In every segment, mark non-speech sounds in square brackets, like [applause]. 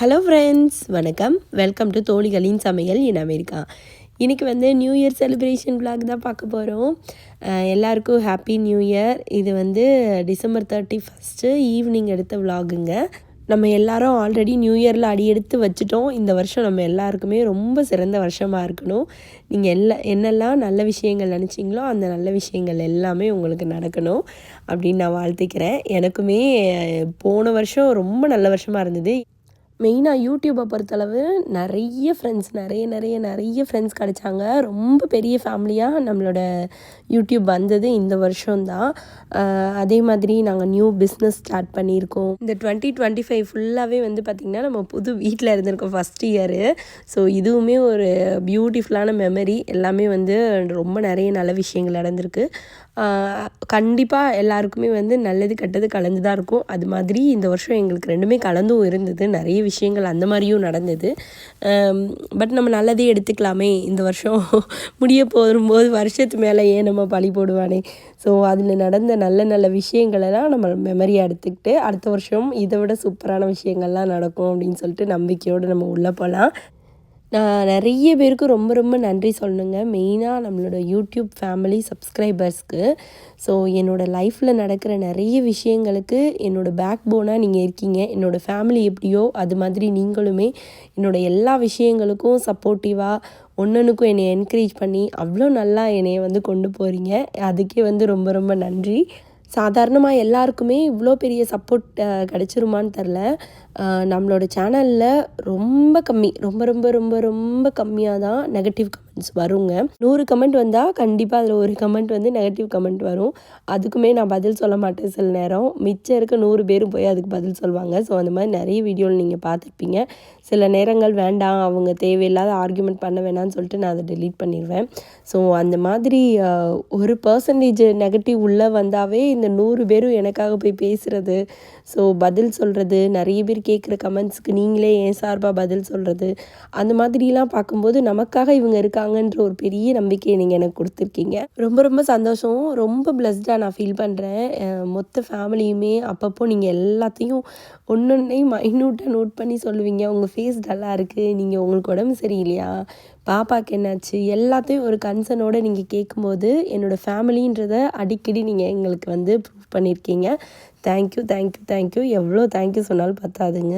Hello friends வணக்கம். Welcome to தோழிகளின் சமையல் என் அமெரிக்கா இன்றைக்கி வந்து நியூ இயர் செலிப்ரேஷன் விளாக் தான் பார்க்க போகிறோம் எல்லாருக்கும் ஹாப்பி நியூ இயர் இது வந்து டிசம்பர் தேர்ட்டி ஃபஸ்ட்டு ஈவினிங் எடுத்த விளாகுங்க நம்ம எல்லாரும் ஆல்ரெடி நியூ இயரில் அடி எடுத்து வச்சுட்டோம். இந்த வருஷம் நம்ம எல்லாருக்குமே ரொம்ப சிறந்த வருஷமாக இருக்கணும். நீங்கள் எல்லா என்னெல்லாம் நல்ல விஷயங்கள் நினச்சிங்களோ அந்த நல்ல விஷயங்கள் எல்லாமே உங்களுக்கு நடக்கணும் அப்படின்னு நான் வாழ்த்துக்கிறேன். எனக்குமே போன வருஷம் ரொம்ப நல்ல வருஷமாக இருந்தது. மெயினாக யூடியூப்பை பொறுத்தளவு நிறைய ஃப்ரெண்ட்ஸ் நிறைய நிறைய நிறைய ஃப்ரெண்ட்ஸ் கிடைச்சாங்க. ரொம்ப பெரிய ஃபேமிலியாக நம்மளோட யூடியூப் வந்தது இந்த வருஷம்தான் அதே மாதிரி நாங்கள் நியூ பிஸ்னஸ் ஸ்டார்ட் பண்ணியிருக்கோம். இந்த டுவெண்ட்டி டுவெண்ட்டி ஃபைவ் ஃபுல்லாகவே வந்து பார்த்திங்கன்னா நம்ம புது வீட்டில் இருந்திருக்கோம் ஃபஸ்ட் இயரு ஸோ இதுவுமே ஒரு பியூட்டிஃபுல்லான மெமரி எல்லாமே வந்து ரொம்ப நிறைய நல்ல விஷயங்கள் நடந்திருக்கு. கண்டிப்பாக எல்லாருக்குமே வந்து நல்லது கெட்டது கலந்து தான் இருக்கும். அது மாதிரி இந்த வருஷம் எங்களுக்கு ரெண்டுமே கலந்தும் இருந்தது. நிறைய விஷயங்கள் அந்த மாதிரியும் நடந்தது. பட் நம்ம நல்லதே எடுத்துக்கலாமே. இந்த வருஷம் [laughs] முடிய போகும்போது வருஷத்து மேலே ஏன் நம்ம பழி போடுவானே? ஸோ அதில் நடந்த நல்ல நல்ல விஷயங்களெல்லாம் நம்ம மெமரியாக எடுத்துக்கிட்டு அடுத்த வருஷம் இதை விட சூப்பரான விஷயங்கள்லாம் நடக்கும் அப்படின்னு சொல்லிட்டு நம்பிக்கையோடு நம்ம உள்ளே போகலாம் நான் நிறைய பேருக்கு ரொம்ப ரொம்ப நன்றி சொல்லணுங்க. மெயினாக நம்மளோட யூடியூப் ஃபேமிலி சப்ஸ்கிரைபர்ஸ்க்கு ஸோ என்னோடய லைஃப்பில் நடக்கிற நிறைய விஷயங்களுக்கு என்னோடய பேக் போனாக நீங்கள் இருக்கீங்க. என்னோடய ஃபேமிலி எப்படியோ அது மாதிரி நீங்களுமே என்னோடய எல்லா விஷயங்களுக்கும் சப்போர்ட்டிவாக ஒன்னொன்றுக்கும் என்னை என்கரேஜ் பண்ணி அவ்வளோ நல்லா என்னைய வந்து கொண்டு போகிறீங்க அதுக்கே வந்து ரொம்ப ரொம்ப நன்றி. சாதாரணமாக எல்லாருக்குமே இவ்வளோ பெரிய சப்போர்ட் கிடச்சிருமான்னு தெரில. நம்மளோட சேனலில் ரொம்ப கம்மி ரொம்ப ரொம்ப ரொம்ப ரொம்ப கம்மியாக தான் நெகட்டிவ் கமெண்ட்ஸ் வருங்க. நூறு கமெண்ட் வந்தால் கண்டிப்பாக அதில் ஒரு கமெண்ட் வந்து நெகட்டிவ் கமெண்ட் வரும். அதுக்குமே நான் பதில் சொல்ல மாட்டேன் சில நேரம். மிச்சம் இருக்க நூறு பேரும் போய் அதுக்கு பதில் சொல்லுவாங்க ஸோ அந்த மாதிரி நிறைய வீடியோவில் நீங்கள் பார்த்துருப்பீங்க. சில நேரங்கள் வேண்டாம் அவங்க தேவையில்லாத ஆர்குமெண்ட் பண்ண வேணாம்னு சொல்லிட்டு நான் அதை டெலீட் பண்ணிடுவேன். ஸோ அந்த மாதிரி ஒரு பர்சன்டேஜ் நெகட்டிவ் உள்ளே வந்தாவே இந்த நூறு பேரும் எனக்காக போய் பேசுகிறது ஸோ பதில் சொல்கிறது நிறைய பேர் கேட்குற கமெண்ட்ஸ்க்கு நீங்களே ஏன் சார்பாக பதில் சொல்கிறது அந்த மாதிரிலாம் பார்க்கும்போது நமக்காக இவங்க இருக்காங்கன்ற ஒரு பெரிய நம்பிக்கையை நீங்கள் எனக்கு கொடுத்துருக்கீங்க. ரொம்ப ரொம்ப சந்தோஷம். ரொம்ப பிளஸ்டாக நான் ஃபீல் பண்ணுறேன் மொத்த ஃபேமிலியுமே அப்பப்போ நீங்கள் எல்லாத்தையும் ஒன்றொன்னையும் மைன்யூட்டாக நோட் பண்ணி சொல்லுவீங்க. உங்கள் ஃபேஸ் டல்லாக இருக்குது நீங்கள் உங்களுக்கு உடம்பு சரியில்லையா? பாப்பாவுக்கு என்னாச்சு? எல்லாத்தையும் ஒரு கன்சர்னோடு நீங்கள் கேட்கும்போது என்னோடய ஃபேமிலின்றதை அடிக்கடி நீங்கள் எங்களுக்கு வந்து ப்ரூவ் பண்ணியிருக்கீங்க thank you thank you thank you எவ்வளோ தேங்க்யூ சொன்னாலும் பத்தாதுங்க.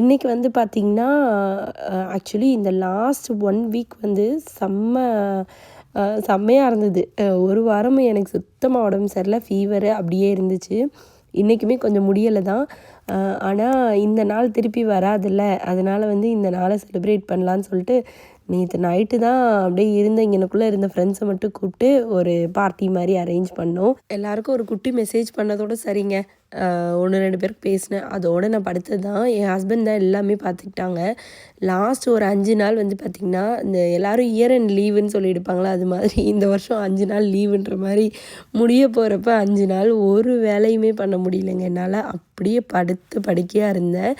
இன்றைக்கி வந்து பார்த்திங்கன்னா ஆக்சுவலி இந்த லாஸ்ட் ஒன் வீக் வந்து செம்ம செம்மையாக இருந்தது. ஒரு வாரம் எனக்கு சுத்தமாக உடம்பு சரியில்லை ஃபீவரு அப்படியே இருந்துச்சு. இன்றைக்குமே கொஞ்சம் முடியலை தான். ஆனால் இந்த நாள் திருப்பி வராதுல்ல. அதனால் வந்து இந்த நாளை செலிப்ரேட் பண்ணலான்னு சொல்லிட்டு நேற்று நைட்டு தான் அப்படியே இருந்த இங்கனக்குள்ளே இருந்த ஃப்ரெண்ட்ஸை மட்டும் கூப்பிட்டு ஒரு பார்ட்டி மாதிரி அரேஞ்ச் பண்ணோம். எல்லாருக்கும் ஒரு குட்டி மெசேஜ் பண்ணதோட சரிங்க. ஒன்று ரெண்டு பேருக்கு பேசினேன். அதோட நான் படுத்தது தான். என் ஹஸ்பண்ட் தான் எல்லாமே பார்த்துக்கிட்டாங்க. லாஸ்ட் ஒரு அஞ்சு நாள் வந்து பார்த்திங்கன்னா இந்த எல்லோரும் இயர் அண்ட் லீவுன்னு சொல்லி எடுப்பாங்களா அது மாதிரி இந்த வருஷம் அஞ்சு நாள் லீவுன்ற மாதிரி முடிய போகிறப்ப அஞ்சு நாள் ஒரு வேலையுமே பண்ண முடியலைங்க. என்னால் அப்படியே படுத்து படுக்கையாக இருந்தேன்.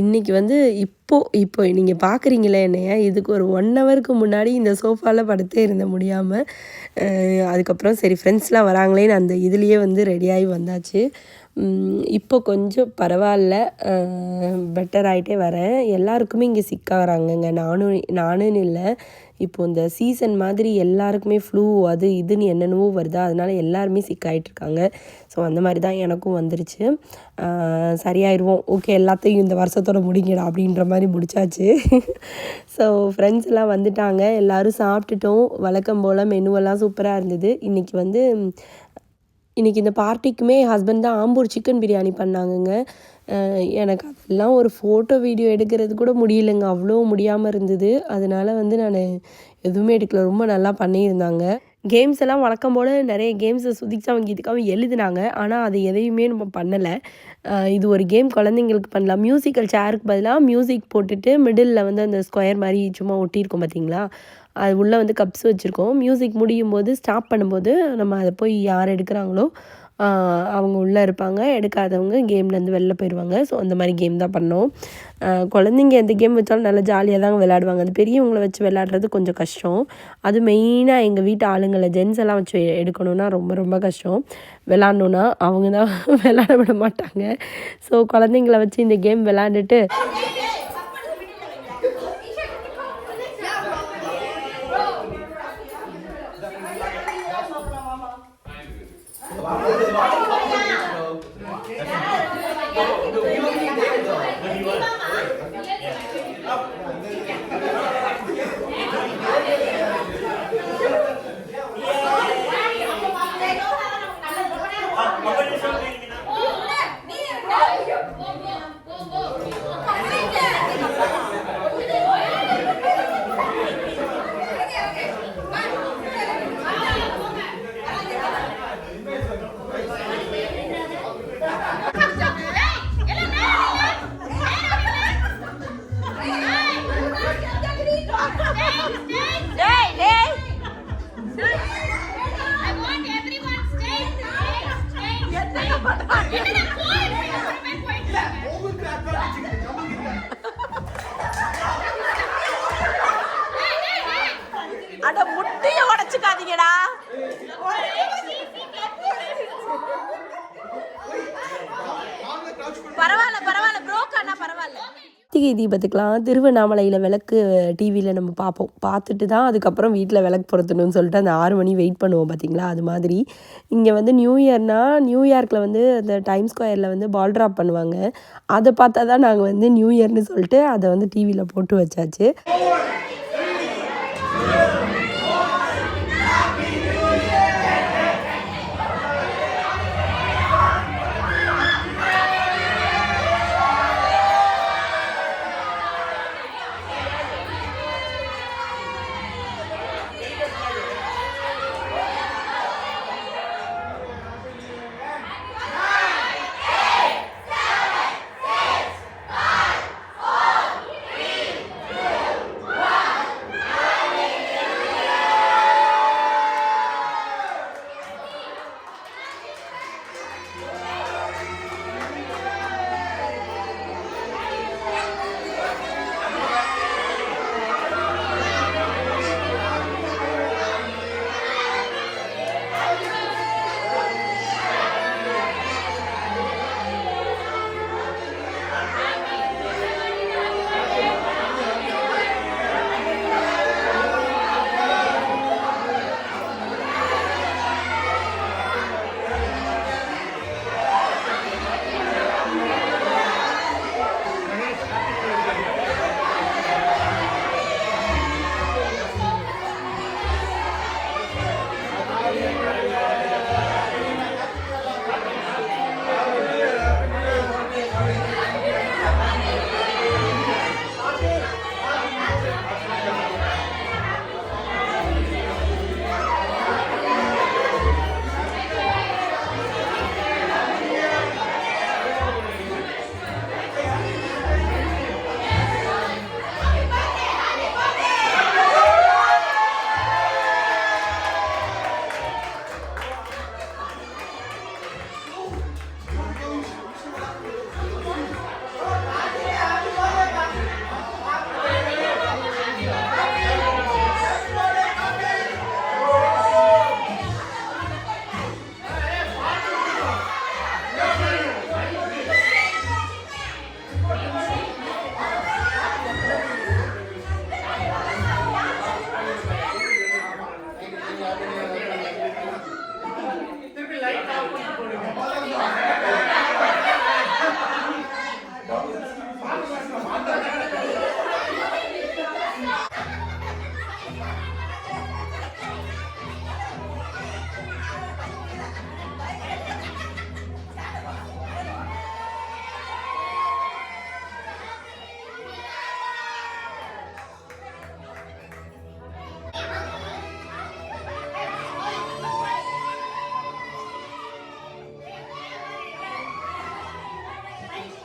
இன்றைக்கி வந்து இப்போது இப்போ நீங்கள் பார்க்குறீங்களே என்னைய இதுக்கு ஒரு ஒன் ஹவருக்கு முன்னாடி இந்த சோஃபாவில் படுத்தே இருந்த முடியாமல் அதுக்கப்புறம் சரி ஃப்ரெண்ட்ஸ்லாம் வராங்களேன்னு அந்த இதுலேயே வந்து ரெடியாகி வந்தாச்சு. இப்போ கொஞ்சம் பரவாயில்ல. பெட்டர் ஆகிட்டே வரேன். எல்லாருக்குமே இங்கே சிக்காகிறாங்கங்க. நானும் நானுன்னு இல்லை. இப்போ இந்த சீசன் மாதிரி எல்லாருக்குமே ஃப்ளூ அது இதுன்னு என்னென்னவோ வருதா. அதனால எல்லாருமே சிக் இருக்காங்க ஸோ அந்த மாதிரி தான் எனக்கும் வந்துருச்சு. சரியாயிடுவோம் சரியாயிருவோம். ஓகே எல்லாத்தையும் இந்த வருஷத்தோட முடிங்கடா அப்படின்ற மாதிரி முடிச்சாச்சு. [laughs] ஸோ ஃப்ரெண்ட்ஸ் எல்லாம் வந்துட்டாங்க. எல்லோரும் சாப்பிட்டுட்டோம். வழக்கம் போல் மெனுவெல்லாம் சூப்பராக இருந்தது. இன்றைக்கி வந்து இன்றைக்கி இந்த பார்ட்டிக்குமே என் ஹஸ்பண்ட் தான் ஆம்பூர் சிக்கன் பிரியாணி பண்ணாங்கங்க. எனக்கு அதெல்லாம் ஒரு ஃபோட்டோ வீடியோ எடுக்கிறது கூட முடியலைங்க. அவ்வளோ முடியாமல் இருந்தது. அதனால் வந்து நான் எதுவுமே எடுக்கல. ரொம்ப நல்லா பண்ணியிருந்தாங்க. கேம்ஸ் எல்லாம் வழக்கம் போல் நிறைய கேம்ஸை சுதிக்ஷாவும் கீதுக்காவும் எழுதுனாங்க. ஆனால் அது எதையுமே நம்ம பண்ணலை. இது ஒரு கேம் குழந்தைங்களுக்கு பண்ணலாம். மியூசிக்கல் சேருக்கு பதிலாக மியூசிக் போட்டுட்டு மிடில் வந்து அந்த ஸ்கொயர் மாதிரி சும்மா ஒட்டியிருக்கோம் பார்த்தீங்களா அது உள்ளே வந்து கப்ஸ் வச்சுருக்கோம். மியூசிக் முடியும் போது ஸ்டாப் பண்ணும்போது நம்ம அதை போய் யார் எடுக்கிறாங்களோ அவங்க உள்ளே இருப்பாங்க. எடுக்காதவங்க கேம்லேருந்து வெளில போயிடுவாங்க ஸோ அந்த மாதிரி கேம் தான் பண்ணோம். குழந்தைங்க எந்த கேம் வச்சாலும் நல்லா ஜாலியாக தான் விளையாடுவாங்க. அந்த பெரியவங்களை வச்சு விளையாடுறது கொஞ்சம் கஷ்டம். அது மெயினாக எங்கள் வீட்டு ஆளுங்களை ஜென்ஸ் எல்லாம் வச்சு எடுக்கணும்னா ரொம்ப ரொம்ப கஷ்டம். விளாட்ணுன்னா அவங்க தான் [laughs] விளாட விட மாட்டாங்க. ஸோ குழந்தைங்கள வச்சு இந்த கேம் விளாண்டுட்டு Wow. அட முட்டைய உடைச்சுக்காதீங்கடா பரவாயில்ல பரவாயில்ல ப்ரோக் அண்ணா பரவாயில்ல கார்த்திகை தீபத்துக்கெலாம் திருவண்ணாமலையில் விளக்கு டிவியில் நம்ம பார்ப்போம். பார்த்துட்டு தான் அதுக்கப்புறம் வீட்டில் விளக்கு பொருத்தணும்னு சொல்லிட்டு அந்த ஆறு மணி வெயிட் பண்ணுவோம் பார்த்தீங்களா அது மாதிரி. இங்கே வந்து நியூ இயர்னால் நியூயார்க்கில் வந்து அந்த டைம் ஸ்கொயரில் வந்து பால் ட்ராப் பண்ணுவாங்க. அதை பார்த்தா தான் நாங்கள் வந்து நியூ இயர்னு சொல்லிட்டு அதை வந்து டிவியில் போட்டு வச்சாச்சு.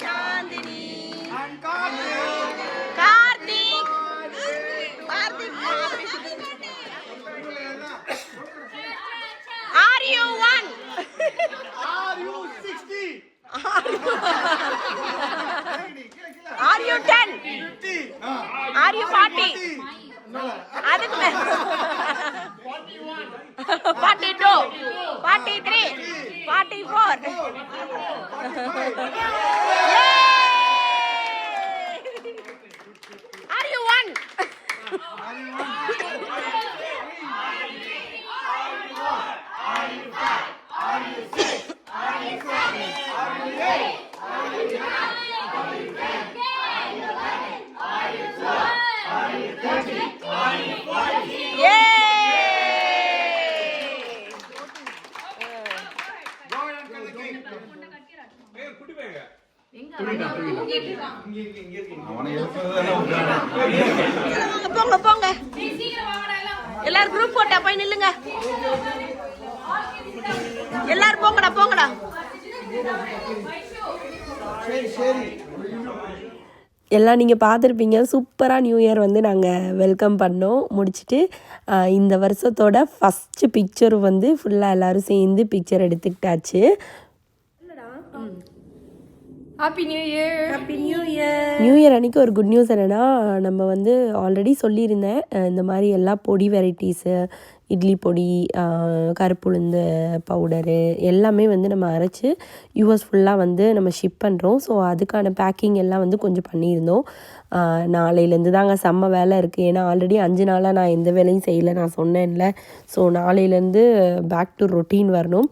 Chandini Karthik Karthik are you one are you ten are you forty அதுக்கு மேல forty two forty three forty four are you one போங்க போங்க. எல்லாரும் குரூப் போட்டா போய் நில்லுங்க. எல்லாரும் போங்கடா போங்கடா. எல்லாம் நீங்கள் பார்த்துருப்பீங்க. சூப்பராக நியூ இயர் வந்து நாங்கள் வெல்கம் பண்ணோம். முடிச்சுட்டு இந்த வருஷத்தோட ஃபஸ்ட்டு பிக்சர் வந்து ஃபுல்லாக எல்லோரும் சேர்ந்து picture எடுத்துக்கிட்டாச்சு. Happy new year happy new year new year அன்றைக்கி ஒரு குட் நியூஸ் என்னென்னா நம்ம வந்து ஆல்ரெடி சொல்லியிருந்தேன் இந்த மாதிரி எல்லா பொடி வெரைட்டிஸு இட்லி பொடி கருப்புளுந்து பவுடரு எல்லாமே வந்து நம்ம அரைச்சி யூஎஸ் ஃபுல்லாக வந்து நம்ம ஷிப் பண்ணுறோம் ஸோ அதுக்கான பேக்கிங் எல்லாம் வந்து கொஞ்சம் பண்ணியிருந்தோம். நாளையிலேருந்து தாங்க செம்ம வேலை இருக்குது ஏன்னா ஆல்ரெடி அஞ்சு நாளாக நான் எந்த வேலையும் செய்யலை. நான் சொன்னேன்ல. ஸோ நாளையிலேருந்து பேக் டு ரொட்டீன் வரணும்.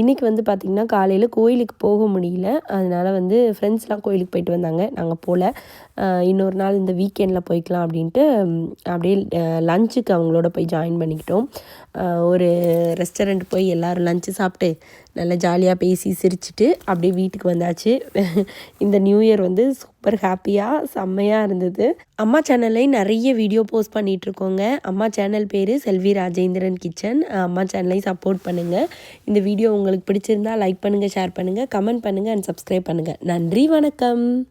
இன்றைக்கி வந்து பார்த்திங்கன்னா காலையில் கோயிலுக்கு போக முடியல. அதனால் வந்து ஃப்ரெண்ட்ஸ்லாம் கோயிலுக்கு போயிட்டு வந்தாங்க. நாங்கள் போகல இன்னொரு நாள் இந்த வீக்கெண்டில் போய்க்கலாம் அப்படின்ட்டு அப்படியே லஞ்சுக்கு அவங்களோட போய் ஜாயின் பண்ணிக்கிட்டோம். அஹ் ஒரு ரெஸ்டாரண்ட் போய் எல்லோரும் லஞ்சு சாப்பிட்டு நல்லா ஜாலியாக பேசி சிரிச்சிட்டு அப்படியே வீட்டுக்கு வந்தாச்சு. இந்த நியூ இயர் வந்து சூப்பர் ஹாப்பியாக செம்மையாக இருந்தது. அம்மா சேனல்லையும் நிறைய வீடியோ போஸ்ட் பண்ணிகிட்ருக்கோங்க அம்மா சேனல் பேர் செல்வி ராஜேந்திரன் கிச்சன் அம்மா சேனலையும் சப்போர்ட் பண்ணுங்கள் இந்த வீடியோ உங்களுக்கு பிடிச்சிருந்தா லைக் பண்ணுங்கள் ஷேர் பண்ணுங்கள் கமெண்ட் பண்ணுங்கள் அண்ட் சப்ஸ்கிரைப் பண்ணுங்கள் நன்றி வணக்கம்.